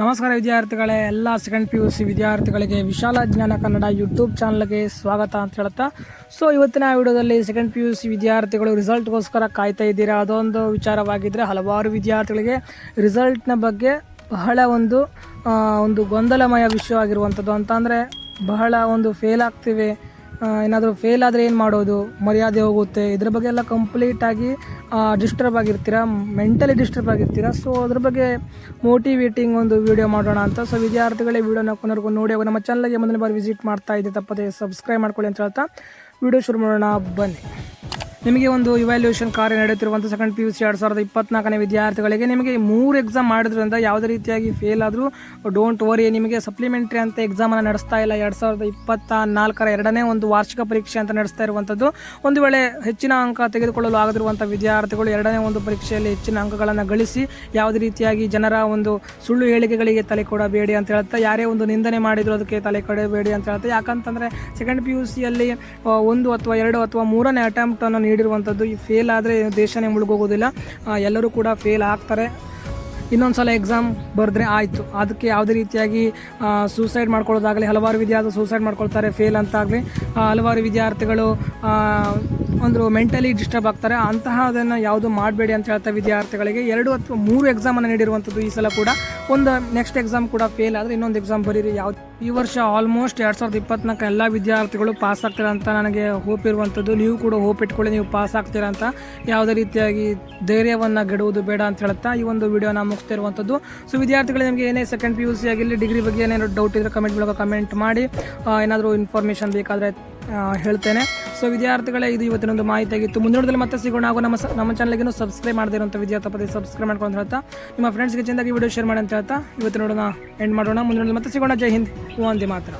ನಮಸ್ಕಾರ ವಿದ್ಯಾರ್ಥಿಗಳೇ, ಎಲ್ಲ ಸೆಕೆಂಡ್ ಪಿ ಯು ಸಿ ವಿದ್ಯಾರ್ಥಿಗಳಿಗೆ ವಿಶಾಲ ಜ್ಞಾನ ಕನ್ನಡ ಯೂಟ್ಯೂಬ್ ಚಾನಲ್ಗೆ ಸ್ವಾಗತ ಅಂತ ಹೇಳ್ತಾ ಸೊ ಇವತ್ತಿನ ವಿಡಿಯೋದಲ್ಲಿ ಸೆಕೆಂಡ್ ಪಿ ಯು ಸಿ ವಿದ್ಯಾರ್ಥಿಗಳು ರಿಸಲ್ಟ್ಗೋಸ್ಕರ ಕಾಯ್ತಾ ಇದ್ದೀರಾ? ಅದೊಂದು ವಿಚಾರವಾಗಿದ್ದರೆ ಹಲವಾರು ವಿದ್ಯಾರ್ಥಿಗಳಿಗೆ ರಿಸಲ್ಟ್ನ ಬಗ್ಗೆ ಬಹಳ ಒಂದು ಒಂದು ಗೊಂದಲಮಯ ವಿಷಯವಾಗಿರುವಂಥದ್ದು. ಅಂತಂದರೆ ಬಹಳ ಒಂದು ಫೇಲ್ ಆಗ್ತಿವೆ. ಏನಾದರೂ ಫೇಲ್ ಆದರೆ ಏನು ಮಾಡೋದು? ಮರ್ಯಾದೆ ಹೋಗುತ್ತೆ. ಇದ್ರ ಬಗ್ಗೆ ಎಲ್ಲ ಕಂಪ್ಲೀಟಾಗಿ ಡಿಸ್ಟರ್ಬ್ ಆಗಿರ್ತೀರಾ? ಮೆಂಟಲಿ ಡಿಸ್ಟರ್ಬ್ ಆಗಿರ್ತೀರಾ? ಸೊ ಅದ್ರ ಬಗ್ಗೆ ಮೋಟಿವೇಟಿಂಗ್ ಒಂದು ವೀಡಿಯೋ ಮಾಡೋಣ ಅಂತ. ಸೊ ವಿದ್ಯಾರ್ಥಿಗಳೇ ವೀಡಿಯೋನ ಕೊನೆವರೆಗೂ ನೋಡಿ. ಹೋಗೋ ನಮ್ಮ ಚಾನಲ್ಗೆ ಮೊದಲನೇ ಬಾರಿ ವಿಸಿಟ್ ಮಾಡ್ತಾ ಇದ್ದೆ, ತಪ್ಪದೆ ಸಬ್ಸ್ಕ್ರೈಬ್ ಮಾಡ್ಕೊಳ್ಳಿ ಅಂತ ಹೇಳ್ತಾ ವೀಡಿಯೋ ಶುರು ಮಾಡೋಣ. ಬನ್ನಿ. ನಿಮಗೆ ಒಂದು ಇವ್ಯಾಲ್ಯೂಯೇಷನ್ ಕಾರ್ಯ ನಡೆಯುತ್ತಿರುವಂಥ ಸೆಕೆಂಡ್ ಪಿ ಯು ಸಿ ಎರಡು ಸಾವಿರದ ಇಪ್ಪತ್ನಾಲ್ಕನೇ ವಿದ್ಯಾರ್ಥಿಗಳಿಗೆ ನಿಮಗೆ ಮೂರು ಎಕ್ಸಾಮ್ ಮಾಡಿದ್ರಿಂದ ಯಾವುದೇ ರೀತಿಯಾಗಿ ಫೇಲ್ ಆದರೂ ಡೋಂಟ್ ವರಿ ನಿಮಗೆ ಸಪ್ಲಿಮೆಂಟ್ರಿ ಅಂತ ಎಕ್ಸಾಮನ್ನು ನಡೆಸ್ತಾ ಇಲ್ಲ. ಎರಡು ಸಾವಿರದ ಇಪ್ಪತ್ತ ನಾಲ್ಕರ ಎರಡನೇ ಒಂದು ವಾರ್ಷಿಕ ಪರೀಕ್ಷೆ ಅಂತ ನಡೆಸ್ತಾ ಇರುವಂಥದ್ದು ಒಂದು ವೇಳೆ ಹೆಚ್ಚಿನ ಅಂಕ ತೆಗೆದುಕೊಳ್ಳಲು ಆಗದಿರುವಂಥ ವಿದ್ಯಾರ್ಥಿಗಳು ಎರಡನೇ ಒಂದು ಪರೀಕ್ಷೆಯಲ್ಲಿ ಹೆಚ್ಚಿನ ಅಂಕಗಳನ್ನು ಗಳಿಸಿ ಯಾವುದೇ ರೀತಿಯಾಗಿ ಜನರ ಒಂದು ಸುಳ್ಳು ಹೇಳಿಕೆಗಳಿಗೆ ತಲೆ ಕೊಡಬೇಡಿ ಅಂತ ಹೇಳ್ತಾ ಯಾರೇ ಒಂದು ನಿಂದನೆ ಮಾಡಿದ್ರು ಅದಕ್ಕೆ ತಲೆ ಕೊಡಬೇಡಿ ಅಂತ ಹೇಳ್ತಾ ಯಾಕಂತಂದರೆ ಸೆಕೆಂಡ್ ಪಿ ಯು ಸಿಯಲ್ಲಿ ಒಂದು ಅಥವಾ ಎರಡು ಅಥವಾ ಮೂರನೇ ಅಟೆಂಪ್ಟನ್ನು ನೀಡಿರುವಂಥದ್ದು. ಈ ಫೇಲ್ ಆದರೆ ದೇಶನೇ ಮುಳುಗೋಗೋದಿಲ್ಲ. ಎಲ್ಲರೂ ಕೂಡ ಫೇಲ್ ಆಗ್ತಾರೆ. ಇನ್ನೊಂದು ಸಲ ಎಕ್ಸಾಮ್ ಬರೆದ್ರೆ ಆಯಿತು. ಅದಕ್ಕೆ ಯಾವುದೇ ರೀತಿಯಾಗಿ ಸೂಸೈಡ್ ಮಾಡ್ಕೊಳ್ಳೋದಾಗಲಿ, ಹಲವಾರು ವಿದ್ಯಾರ್ಥಿ ಸೂಸೈಡ್ ಮಾಡ್ಕೊಳ್ತಾರೆ ಫೇಲ್ ಅಂತಾಗಲಿ. ಹಲವಾರು ವಿದ್ಯಾರ್ಥಿಗಳು ಒಂದು ಮೆಂಟಲಿ ಡಿಸ್ಟರ್ಬ್ ಆಗ್ತಾರೆ. ಅಂತಹದನ್ನು ಯಾವುದು ಮಾಡಬೇಡಿ ಅಂತ ಹೇಳ್ತಾ ವಿದ್ಯಾರ್ಥಿಗಳಿಗೆ ಎರಡು ಅಥವಾ ಮೂರು ಎಕ್ಸಾಮನ್ನು ನೀಡಿರುವಂಥದ್ದು ಈ ಸಲ ಕೂಡ. ಒಂದು ನೆಕ್ಸ್ಟ್ ಎಕ್ಸಾಮ್ ಕೂಡ ಫೇಲ್ ಆದರೆ ಇನ್ನೊಂದು ಎಕ್ಸಾಮ್ ಬರೀರಿ. ಯಾವ್ದು ಈ ವರ್ಷ ಆಲ್ಮೋಸ್ಟ್ ಎರಡು ಸಾವಿರದ ಇಪ್ಪತ್ನಾಲ್ಕು ಎಲ್ಲ ವಿದ್ಯಾರ್ಥಿಗಳು ಪಾಸ್ ಆಗ್ತೀರಾ ಅಂತ ನನಗೆ ಹೋಪ್ ಇರುವಂಥದ್ದು ನೀವು ಕೂಡ ಹೋಪ್ ಇಟ್ಕೊಳ್ಳಿ, ನೀವು ಪಾಸ್ ಆಗ್ತೀರಾ ಅಂತ. ಯಾವುದೇ ರೀತಿಯಾಗಿ ಧೈರ್ಯವನ್ನು ಗೆಡುವುದು ಬೇಡ ಅಂತ ಹೇಳ್ತಾ ಈ ಒಂದು ವಿಡಿಯೋನ ಮುಗಿಸ್ತಾ ಇರುವಂಥದ್ದು ಸೊ ವಿದ್ಯಾರ್ಥಿಗಳು, ನಿಮಗೆ ಏನೇ ಸೆಕೆಂಡ್ ಪಿ ಯು ಸಿ ಆಗಿರಲಿ ಡಿಗ್ರಿ ಬಗ್ಗೆ ಏನೇನು ಡೌಟ್ ಇದ್ದರೆ ಕಮೆಂಟ್ ಮೂಲಕ ಕಮೆಂಟ್ ಮಾಡಿ ಏನಾದರೂ ಇನ್ಫಾರ್ಮೇಷನ್ ಬೇಕಾದರೆ ಹೇಳ್ತೇನೆ. ಸೊ ವಿದ್ಯಾರ್ಥಿಗಳೇ, ಇದು ಇವತ್ತಿನ ಒಂದು ಮಾಹಿತಿ ಆಗಿತ್ತು ಮುಂದಿನದಲ್ಲಿ ಮತ್ತೆ ಸಿಗೋಣ. ಹಾಗೂ ನಮ್ಮ ನಮ್ಮ ಚಾನಲ್ಗೆ ಸಬ್ಸ್ಕ್ರೈಬ್ ಮಾಡದೇ ಇರುವಂಥ ವಿದ್ಯಾರ್ಥಿ ಸಬ್ಸ್ಕ್ರೈಬ್ ಮಾಡ್ಕೊಂಡು ಹೇಳ್ತಾ, ನಿಮ್ಮ ಫ್ರೆಂಡ್ಸ್ಗೆ ಚೆಂದಾಗಿ ವಿಡಿಯೋ ಶೇರ್ ಮಾಡಿ ಅಂತ ಹೇಳ್ತಾ, ಇವತ್ತು ನೋಡೋಣ ಎಂಡ್ ಮಾಡೋಣ. ಮುಂದಿನ ಮತ್ತೆ ಸಿಗೋಣ. ಜೈ ಹಿಂದ್. ವಂದೇ ಮಾತ್ರ.